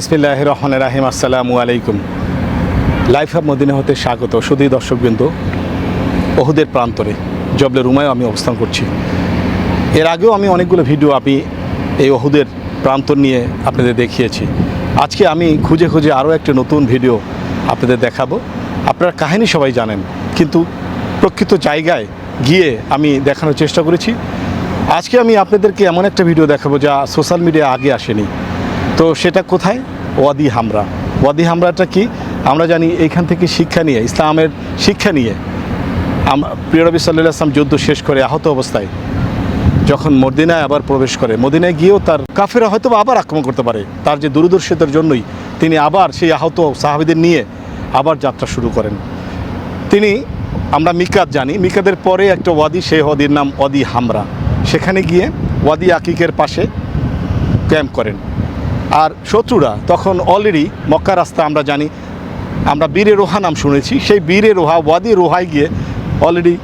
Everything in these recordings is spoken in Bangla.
বিসমিল্লাহ রহমান রাহিম, আসসালামু আলাইকুম। লাইফ অফ মদিনা হতে স্বাগত সুদী দর্শকবৃন্দ ওহুদের প্রান্তরে, জবলে রুমায় আমি অবস্থান করছি। এর আগেও আমি অনেকগুলো ভিডিও আমি এই ওহুদের প্রান্তর নিয়ে আপনাদের দেখিয়েছি। আজকে আমি খুঁজে খুঁজে আরও একটা নতুন ভিডিও আপনাদের দেখাবো। আপনার কাহিনী সবাই জানেন, কিন্তু প্রকৃত জায়গায় গিয়ে আমি দেখানোর চেষ্টা করেছি। আজকে আমি আপনাদেরকে এমন একটা ভিডিও দেখাবো যা সোশ্যাল মিডিয়া আগে আসেনি। তো সেটা কোথায়? ওয়াদি হামরা। ওয়াদি হামরাটা কি? আমরা জানি এইখান থেকে শিক্ষা নিয়ে, ইসলামের শিক্ষা নিয়ে আম- প্রিয় রবি সাল্লাহ আসলাম যুদ্ধ শেষ করে আহত অবস্থায় যখন মদিনায় আবার প্রবেশ করে, মদিনায় গিয়েও তার কাফেরা হয়তো আবার আক্রমণ করতে পারে, তার যে দূরদর্শিতার জন্যই তিনি আবার সেই আহত সাহাবিদের নিয়ে আবার যাত্রা শুরু করেন। তিনি, আমরা মিকাত জানি মিকাদের পরে একটা ওয়াদি সেই ওয়াদির নাম ওয়াদি হামরা। সেখানে গিয়ে ওয়াদি আকিকের পাশে ক্যাম্প করেন। আর শত্রুরা তখন অলরেডি মক্কা রাস্তা আমরা জানি, আমরা বীরে রোহা নাম শুনেছি, সেই বীরে রোহা, ওয়াদি রোহায় গিয়ে অলরেডি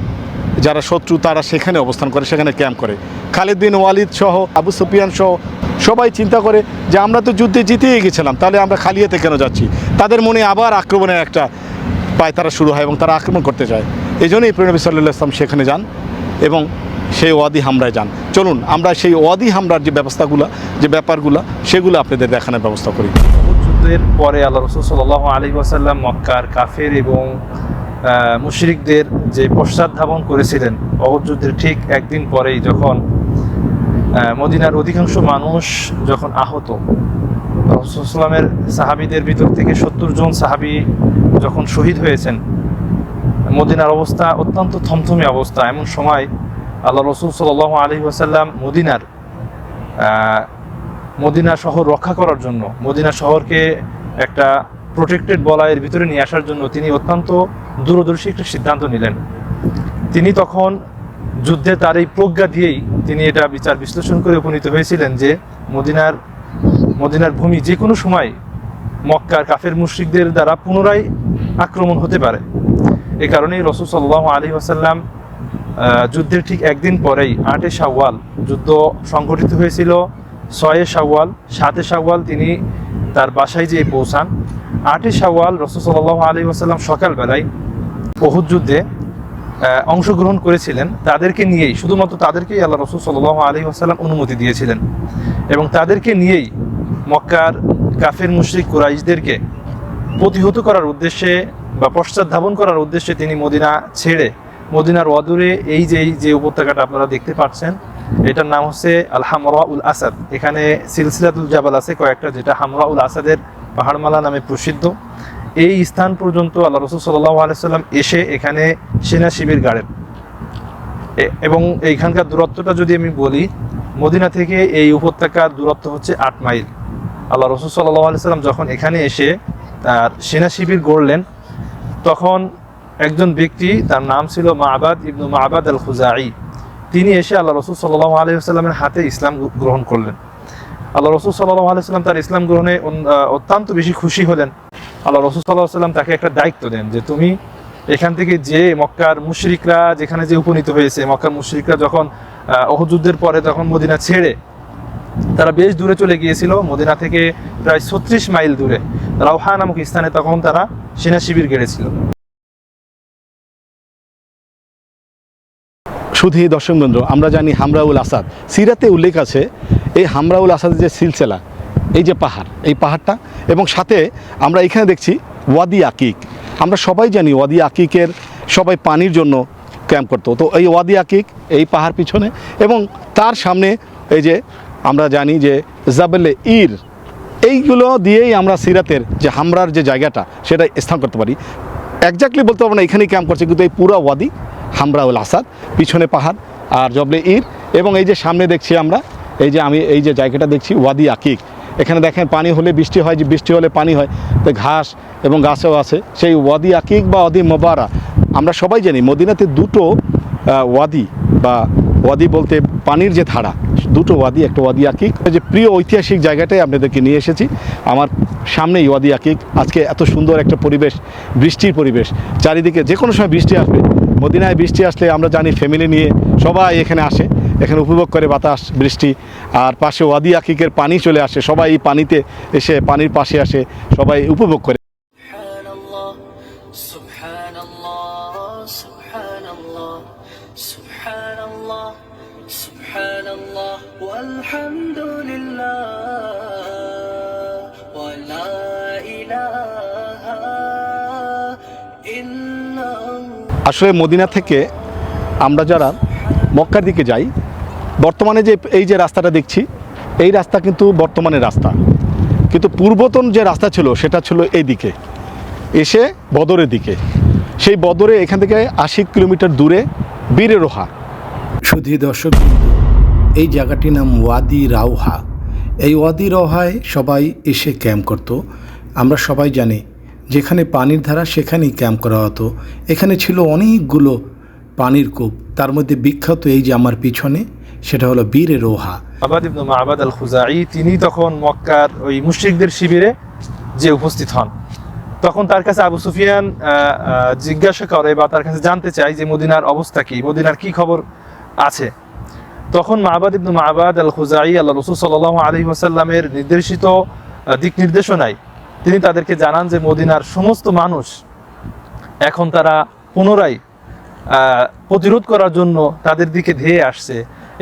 যারা শত্রু তারা সেখানে অবস্থান করে, সেখানে ক্যাম্প করে। খালিদ বিন ওয়ালিদ সহ, আবু সুফিয়ান সহ সবাই চিন্তা করে যে আমরা তো যুদ্ধে জিতেই গেছিলাম, তাহলে আমরা খালিয়াতে কেন যাচ্ছি? তাদের মনে আবার আক্রমণের একটা পায় তারা শুরু হয় এবং তারা আক্রমণ করতে চায় এই জন্যই প্রণবী সাল্লাহ ইসলাম সেখানে যান এবং সেই ওয়াদি হামরায় যান। চলুন, আমরা সেই ওয়াদি হামরার যে ব্যবস্থাগুলো, যে ব্যাপারগুলো, সেগুলো আপনাদের দেখানোর ব্যবস্থা করি। যুদ্ধের পরে আল্লাহ রসুল সাল্লাহ আলী ওয়াসাল্লাম মক্কার কাফের এবং মুশরিকদের যে পশ্চাৎ ধাবন করেছিলেন অহুদ যুদ্ধের ঠিক একদিন পরেই যখন মদিনার অধিকাংশ মানুষ যখন আহত রসুলামের সাহাবিদের ভিতর থেকে সত্তর জন সাহাবি যখন শহীদ হয়েছেন, মদিনার অবস্থা অত্যন্ত থমথমে অবস্থা। এমন সময় আল্লাহ রসুল সাল আলী ওয়াসাল্লাম মদিনার মদিনা শহর রক্ষা করার জন্য, মদিনা শহরকে একটা প্রোটেক্টেড বলয়ের ভিতরে নিয়ে আসার জন্য তিনি অত্যন্ত দূরদর্শী একটা সিদ্ধান্ত নিলেন। তিনি তখন যুদ্ধে তার এই প্রজ্ঞা দিয়েই তিনি এটা বিচার বিশ্লেষণ করে উপনীত হয়েছিলেন যে মদিনার মদিনার ভূমি যে কোনো সময় মক্কার কাফের মুশ্রিকদের দ্বারা পুনরায় আক্রমণ হতে পারে। এ কারণেই রসুল সাল্লাহ আলী আসাল্লাম যুদ্ধের ঠিক একদিন পরেই আটে সাওয়াল যুদ্ধ সংঘটিত হয়েছিল। ছয়ে সাওয়াল সাতে শাওয়াল তিনি তার বাসায় যেয়ে পৌঁছান। আটে সাওয়াল রসুল সাল্লাহ আলী আসাল্লাম সকালবেলায় বহু যুদ্ধে অংশগ্রহণ করেছিলেন। তাদেরকে নিয়েই, শুধুমাত্র তাদেরকেই আল্লাহ রসুল সাল্লাহ আলী আসাল্লাম অনুমতি দিয়েছিলেন। এবং তাদেরকে নিয়েই মক্কার কাফের, মুশরিক কুরাইশদেরকে প্রতিহত করার উদ্দেশ্যে বা পশ্চাৎ ধাবন করার উদ্দেশ্যে তিনি মদিনা ছেড়ে মদিনার অদূরে এই যে যে উপত্যকাটা আপনারা দেখতে পাচ্ছেন, এটার নাম হচ্ছে আল হামরা উল আসাদ। এখানে সিলসিলাতুল জাবাল আছে কয়েকটা, যেটা হামরা উল আসাদের পাহাড়মালা নামে প্রসিদ্ধ। এই স্থান পর্যন্ত আল্লাহ রসুল সাল্লাহ আলাইসাল্লাম এসে এখানে সেনা শিবির গাড়েন। এবং এইখানকার দূরত্বটা যদি আমি বলি, মদিনা থেকে এই উপত্যকার দূরত্ব হচ্ছে আট মাইল। আল্লাহ রসুল সাল্লাহ আলাইসাল্লাম যখন এখানে এসে তার সেনা শিবির গড়লেন, তখন একজন ব্যক্তি, তার নাম ছিল মাহবাদ ইবনু মাহবাদ আল খুজাই তিনি এসে আল্লাহ রসুল সাল্লাহ আলহিহাস্লামের হাতে ইসলাম গ্রহণ করলেন। আল্লাহ রসুল সাল্লাহ আলাইসাল্লাম তার ইসলাম গ্রহণে অত্যন্ত বেশি খুশি হলেন। আল্লাহ রসুল সাল্লাহ সাল্লাম তাকে একটা দায়িত্ব দেন যে, তুমি এখান থেকে যে মক্কার মুশরিকরা যেখানে যে উপনীত হয়েছে, মক্কার মুশরিকরা যখন অহুদ পরে তখন মদিনা ছেড়ে, তারা বেশ দূরে চলে গিয়েছিল। মদিনা থেকে প্রায় ছত্রিশ মাইল দূরে, রাউহা নামক স্থানে তখন তারা সেনা শিবির গেড়েছিল। শুধু দর্শকবৃন্দ আমরা জানি হামরাউল আসাদ। সিরাতে উল্লেখ আছে, এই হামরাউল আসাদের যে সিলসেলা, এই যে পাহাড়, এই পাহাড়টা, এবং সাথে আমরা এখানে দেখছি ওয়াদি আকিক। আমরা সবাই জানি ওয়াদি আকিকের সবাই পানির জন্য ক্যাম্প করতো। তো এই ওয়াদি আকিক, এই পাহাড় পিছনে, এবং তার সামনে এই যে আমরা জানি যে জাবেলে ইর, এইগুলো দিয়েই আমরা সিরাতের যে হামরার যে জায়গাটা, সেটা স্থান করতে পারি। একজাক্টলি বলতে পারব না এখানেই ক্যাম্প করছে, কিন্তু এই পুরা ওয়াদি হামরাউল আসাদ, পিছনে পাহাড় আর জবলে ইর এবং এই যে সামনে দেখছি আমরা, এই যে আমি এই যে জায়গাটা দেখছি, ওয়াদি আকিক। এখানে দেখেন পানি হলে বৃষ্টি হয়, যে বৃষ্টি হলে পানি হয়, তো ঘাস এবং গাছও আছে। সেই ওয়াদি আকিক বা ওয়াদি মোবারা আমরা সবাই জানি মদিনাতে দুটো ওয়াদি বা ওয়াদি বলতে পানির যে ধারা, দুটো ওয়াদি, একটা ওয়াদি আকিক। যে প্রিয় ঐতিহাসিক জায়গাটাই আপনাদেরকে নিয়ে এসেছি। আমার সামনেই ওয়াদি আকিক। আজকে এত সুন্দর একটা পরিবেশ, বৃষ্টির পরিবেশ। চারিদিকে যে কোনো সময় বৃষ্টি আসবে মদিনায় বৃষ্টি আসলে আমরা জানি ফ্যামিলি নিয়ে সবাই এখানে আসে। এখানে উপভোগ করে বাতাস, বৃষ্টি। আর পাশে ওয়াদি আকিকের পানি চলে আসে। সবাই এই পানিতে এসে পানির পাশে আসে। সবাই উপভোগ করে। আসলে মদিনা থেকে আমরা যারা মক্কার দিকে যাই, বর্তমানে যে এই যে রাস্তাটা দেখছি, এই রাস্তা কিন্তু বর্তমানে রাস্তা। কিন্তু পূর্বতন যে রাস্তা ছিল, সেটা ছিল এই দিকে এসে বদরের দিকে। সেই বদরে এখান থেকে আশি কিলোমিটার দূরে বীরে রোহা শুধু দর্শক এই জায়গাটির নাম ওয়াদি রাউহা। এই ওয়াদি রাউহায় সবাই এসে ক্যাম্প করত। আমরা সবাই জানি যেখানে পানির ধারা সেখানেই ক্যাম্প করা হতো। এখানে ছিল অনেকগুলো পানির কূপ। তার মধ্যে বিখ্যাত এই যে আমার পিছনে, সেটা হলো বীরে রোহা। আবাদ ইবনু মাহবাদ আল খুজাই তিনি তখন মক্কার ওই মুশরিকদের শিবিরে যে উপস্থিত হন। তখন তার কাছে আবু সুফিয়ান জিজ্ঞাসা করে বা তার কাছে জানতে চাই যে মদিনার অবস্থা কি, মদিনার কি খবর আছে। তখন মাহবাদ ইবনু মাহবাদ আল খুজাই আল্লাহ রসুল সাল্লাহ আলী ওয়াসাল্লামের নির্দেশিত দিক নির্দেশনায় তিনি তাদেরকে জানান যে মদিনার সমস্ত মানুষ এখন তারা পুনরায় প্রতিরোধ করার জন্য তাদের দিকে ধেয়ে আসছে।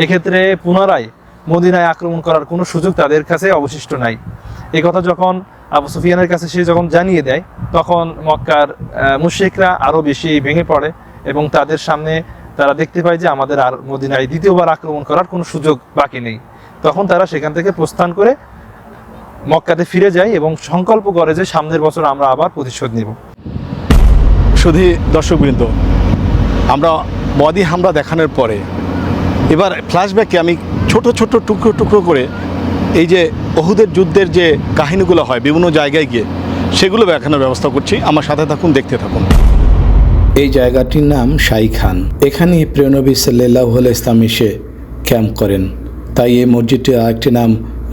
এক্ষেত্রে পুনরায় মদিনায় আক্রমণ করার কোনো সুযোগ তাদের কাছে অবশিষ্ট নাই। এই কথা যখন আবু সুফিয়ানের কাছে সে যখন জানিয়ে দেয়, তখন মক্কার মুশিকরা আরও বেশি ভেঙে পড়ে এবং তাদের সামনে তারা দেখতে পায় যে আমাদের আর মদিনায় দ্বিতীয়বার আক্রমণ করার কোনো সুযোগ বাকি নেই। তখন তারা সেখান থেকে প্রস্থান করে মক্কাতে ফিরে যায় এবং সংকল্প করে যে সামনের বছর আমরা আবার প্রতিশোধ নিব। শুধু দর্শকবৃন্দ আমরা বদি হামলা দেখানোর পরে এবার ফ্ল্যাশব্যাকে আমি ছোট ছোট টুকরো টুকরো করে এই যে অহুদের যুদ্ধের যে কাহিনীগুলো হয় বিভিন্ন জায়গায় গিয়ে সেগুলো দেখানোর ব্যবস্থা করছি। আমার সাথে থাকুন দেখতে থাকুন। এই জায়গাটির নাম শাই খান। এখানেই প্রিয়নবী সাল্লাহ ইসলাম এসে ক্যাম্প করেন। তাই এই মসজিদটির আরেকটি নাম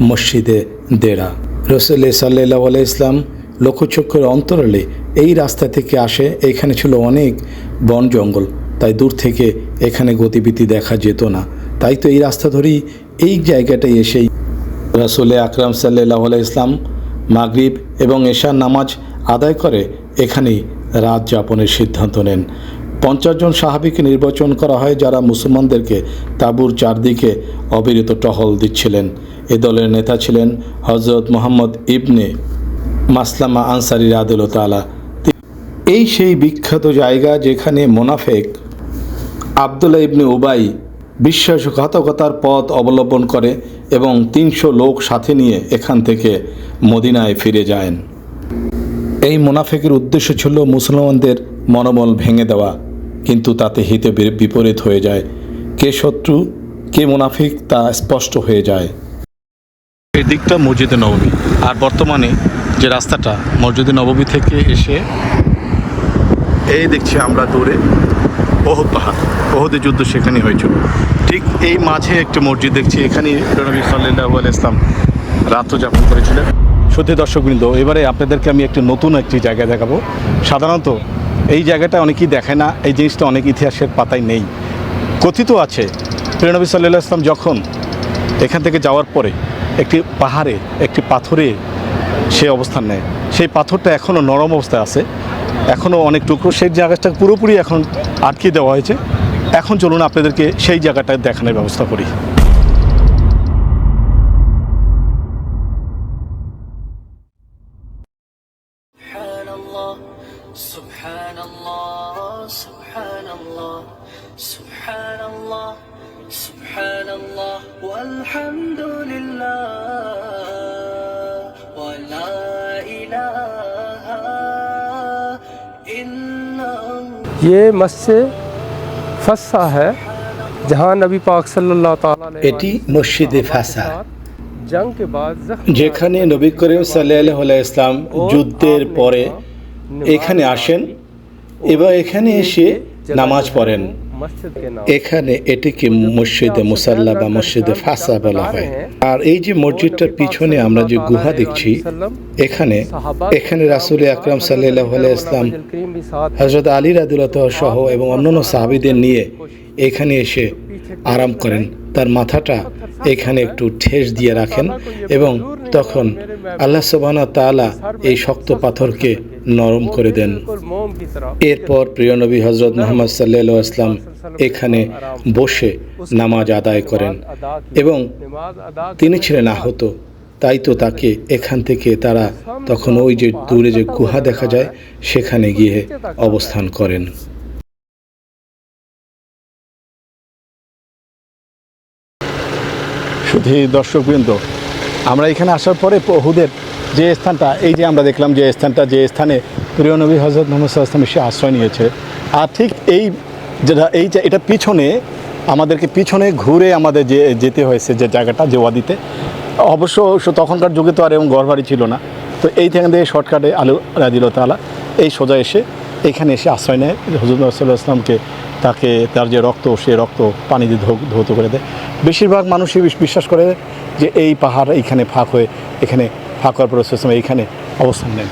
মসজিদে দেড়া। রসুল সাল্লাহ আলাই ইসলাম লক্ষ্যচক্রের অন্তরালে এই রাস্তা থেকে আসে, এখানে ছিল অনেক বন জঙ্গল, তাই দূর থেকে এখানে গতিবিধি দেখা যেত না। তাই তো এই রাস্তা ধরেই এই জায়গাটায় এসেই রাসুলে আকরাম সাল্লাহ আলাই ইসলাম মাগরিব এবং এশার নামাজ আদায় করে, এখানেই রাত যাপনের সিদ্ধান্ত নেন। পঞ্চাশ জন সাহাবিকে নির্বাচন করা হয় যারা মুসলমানদেরকে তাঁবুর চারদিকে অবিরত টহল দিচ্ছিলেন। এ দলের নেতা ছিলেন হজরত মোহাম্মদ ইবনে মাসলামা আনসারি রাদুল তালা এই সেই বিখ্যাত জায়গা যেখানে মোনাফেক আবদুল্লাহ ইবনে উবাই বিশ্বাসঘাতকতার পথ অবলম্বন করে এবং তিনশো লোক সাথে নিয়ে এখান থেকে মদিনায় ফিরে যায় এই মুনাফেকের উদ্দেশ্য ছিল মুসলমানদের মনোবল ভেঙে দেওয়া। কিন্তু তাতে হিতে বিপরীত হয়ে যায়। কে শত্রু কে মুনাফিক তা স্পষ্ট হয়ে যায়। এই দিকটা মসজিদে নববী আর বর্তমানে যে রাস্তাটা মসজিদে নববী থেকে এসে এই দেখছি আমরা দূরে। ওহদ পাহাড় ওহদের যুদ্ধ সেখানে হয়েছিল। ঠিক এই মাঝে একটি মসজিদ দেখছি এখানে নবী সাল্লাহ ইসলাম রাত্র যাপন করেছিলেন। সত্যি দর্শকবৃন্দ এবারে আপনাদেরকে আমি একটি নতুন একটি জায়গা দেখাবো। সাধারণত এই জায়গাটা অনেকেই দেখে না, এই জিনিসটা অনেক ইতিহাসের পাতায় নেই। কথিত আছে, প্রিয়নবী সাল্লাহ ইসলাম যখন এখান থেকে যাওয়ার পরে একটি পাহাড়ে, একটি পাথরে সে অবস্থান নেয়। সেই পাথরটা এখনও নরম অবস্থায় আছে এখনও অনেক টুকরো। সেই জায়গাটা পুরোপুরি এখন আটকে দেওয়া হয়েছে। এখন চলুন আপনাদেরকে সেই জায়গাটায় দেখানোর ব্যবস্থা করি। سبحان الله سبحان الله سبحان الله والحمد لله ولا إله إلا الله ये मस्जिद फस्सा है जहाँ नबी पाक सल्लल्लाहु ताला अलैहि এটি মসজিদে ফাসা जंग के बाद जख्म যেখানে নবী করিম সাল্লাহ ইসলাম যুদ্ধের পরে এখানে আসেন এবার এখানে এসে নামাজ পড়েন। এখানে এটিকে মসজিদে মুসাল্লা বা মসজিদে ফাসা বলা হয়। আর এই যে মসজিদটার পিছনে আমরা যে গুহা দেখছি এখানে এখানে রাসুল আকরাম সাল্লাহ ইসলাম হজরত আলী রাদুল্লাহ সহ এবং অন্যান্য সাহাবিদের নিয়ে এখানে এসে আরাম করেন। তার মাথাটা এখানে একটু ঠেস দিয়ে রাখেন এবং তখন আল্লাহ সোবানা তালা এই শক্ত পাথরকে নরম করে দেন। এরপর প্রিয় নবী হজরত মোহাম্মদ সাল্লা ইসলাম এখানে বসে নামাজ আদায় করেন এবং তিনি ছিলেন আহত। তাই তো তাকে এখান থেকে তারা তখন ওই যে দূরে যে গুহা দেখা যায়, সেখানে গিয়ে অবস্থান করেন। শুধু দর্শকবৃন্দ, আমরা এখানে আসার পরে বহুদের যে স্থানটা, এই যে আমরা দেখলাম যে স্থানটা, যে স্থানে প্রিয় নবী হজরত মোহাম্মদ সে আশ্রয় নিয়েছে। আর ঠিক এই যেটা, এই এটা পিছনে, আমাদেরকে পিছনে ঘুরে আমাদের যে, যেতে হয়েছে যে জায়গাটা, যে ওয়াদিতে, অবশ্য তখনকার যুগে তো আর এবং ঘরবাড়ি ছিল না। তো এই থেকে শর্টকাটে আলু রাজিল তালা এই সোজা এসে, এখানে এসে আশ্রয় নেয়। হজরত আসলামকে তাকে, তার যে রক্ত, সে রক্ত পানি দিয়ে ধৌত করে দেয়। বেশিরভাগ মানুষই বিশ্বাস করে যে এই পাহাড় এইখানে ফাঁক হয়ে, এখানে হওয়ার পর রসুলাম এইখানে অবস্থান নেন।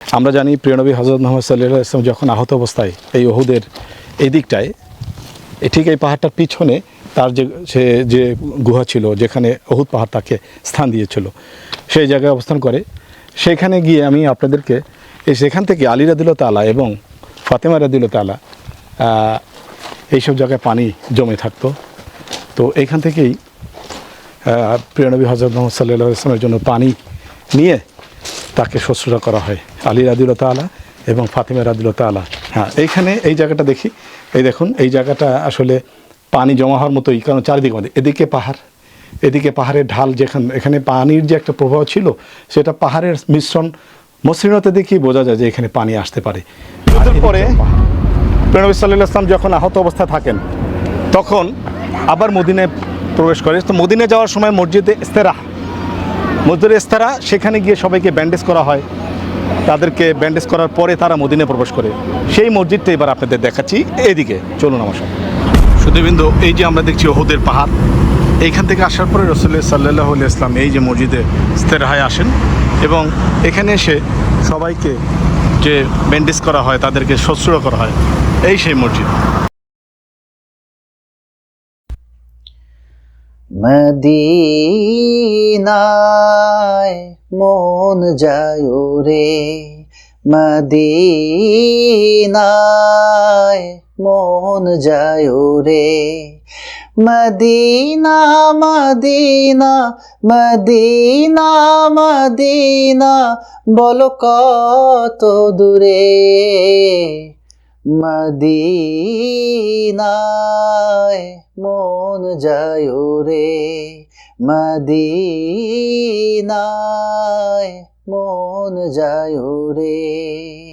আমরা জানি প্রিয়নবী হজরত মোহাম্মদ সাল্লাহ ইসলাম যখন আহত অবস্থায় এই ওহুদের এই দিকটায় ঠিক এই পাহাড়টার পিছনে তার যে, সে যে গুহা ছিল, যেখানে অহুদ পাহাড় তাকে স্থান দিয়েছিল, সেই জায়গায় অবস্থান করে। সেখানে গিয়ে আমি আপনাদেরকে এই সেখান থেকে আলী রাদিল তালা এবং ফাতেমা রাদিল তালা এইসব জায়গায় পানি জমে থাকতো। তো এইখান থেকেই প্রিয়নবী হজরত মোহাম্মদ সাল্লাহ ইসলামের জন্য পানি নিয়ে তাকে শুশ্রূষা করা হয়। আলী রাদিল তালা এবং ফাতিমা রাদিল তালা হ্যাঁ এইখানে এই জায়গাটা দেখি। এই দেখুন এই জায়গাটা আসলে পানি জমা হওয়ার মতোই কারণ চারিদিকে আমাদের এদিকে পাহাড় এদিকে পাহাড়ের ঢাল যেখানে এখানে পানির যে একটা প্রবাহ ছিল সেটা পাহাড়ের মিশ্রণ মসৃণতা দেখেই বোঝা যায় যে এখানে পানি আসতে পারে। পরে প্রেনবী সাল্লাহ ইসলাম যখন আহত অবস্থায় থাকেন, তখন আবার মদিনায় প্রবেশ করে। তো মদিনে যাওয়ার সময় মসজিদে ইস্তেরাহ। মসজিদের ইস্তারা সেখানে গিয়ে সবাইকে ব্যান্ডেজ করা হয়। তাদেরকে ব্যান্ডেজ করার পরে তারা মদিনে প্রবেশ করে। সেই মসজিদটা এবার আপনাদের দেখাচ্ছি। এদিকে চলুন আমার সাথে। সুদীবিন্দু এই যে আমরা দেখছি ওহুদের পাহাড়, এইখান থেকে আসার পরে রসুল্লাহ সাল্লাহ ইসলাম এই যে মসজিদে ইস্তেরাহায় আসেন এবং এখানে এসে সবাইকে যে ব্যান্ডেজ করা হয়, তাদেরকে শুশ্রূষা করা হয়। এই সেই মসজিদ। মদিনায় মন যায় রে, মদিনায় মন যায় রে। মদিনা মদিনা মদিনা মদিনা, বলো কত দূরে? মদিনায় মন যায় রে মদিনায় মন যায় রে।